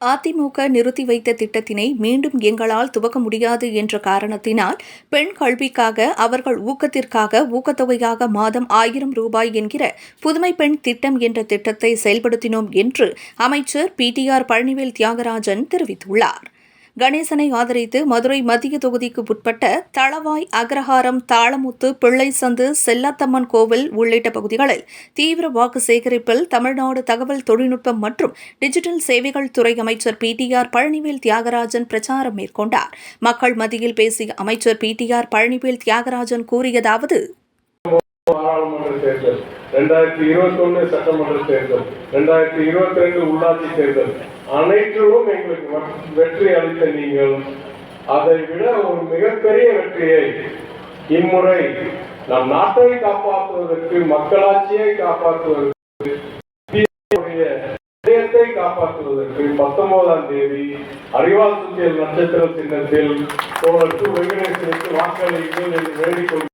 அதிமுக நிறுத்தி வைத்த திட்டத்தினை மீண்டும் எங்களால் துவக்க முடியாது என்ற காரணத்தினால் பெண் கல்விக்காக அவர்கள் ஊக்கத்திற்காக ஊக்கத்தொகையாக மாதம் ஆயிரம் ரூபாய் என்கிற புதுமை பெண் திட்டம் என்ற திட்டத்தை செயல்படுத்தினோம் என்று அமைச்சர் பிடிஆர் பழனிவேல் தியாகராஜன் தெரிவித்துள்ளார். கணேசனை ஆதரித்து மதுரை மத்திய தொகுதிக்கு உட்பட்ட தளவாய் அக்ரஹாரம் தாளமுத்து பிள்ளைசந்து செல்லாத்தம்மன் கோவில் உள்ளிட்ட பகுதிகளில் தீவிர வாக்கு சேகரிப்பில் தமிழ்நாடு தகவல் தொழில்நுட்பம் மற்றும் டிஜிட்டல் சேவைகள் துறை அமைச்சர் பிடிஆர் பழனிவேல் தியாகராஜன் பிரச்சாரம் மேற்கொண்டார். மக்கள் மத்தியில் பேசிய அமைச்சர் பிடிஆர் பழனிவேல் தியாகராஜன் கூறியதாவது ரெண்டாயிரத்தி இருபத்தி ஒண்ணு சட்டமன்ற தேர்தல் ரெண்டாயிரத்தி இருபத்தி ரெண்டு உள்ளாட்சி தேர்தல். அனைத்திலும் எங்களுக்கு வெற்றி அளித்த நீங்கள். அதை விட ஒரு மிகப்பெரிய வெற்றியை இம்முறை நம் நாட்டை காப்பாற்றுவதற்கு மக்களாட்சியை காப்பாற்றுவதற்கு காப்பாற்றுவதற்கு பத்தொன்பதாம் தேதி அறிவால் நட்சத்திர சின்னத்தில் தோழர் வெங்கடேசனுக்கு வாக்களியுங்கள் என்று வேண்டிக்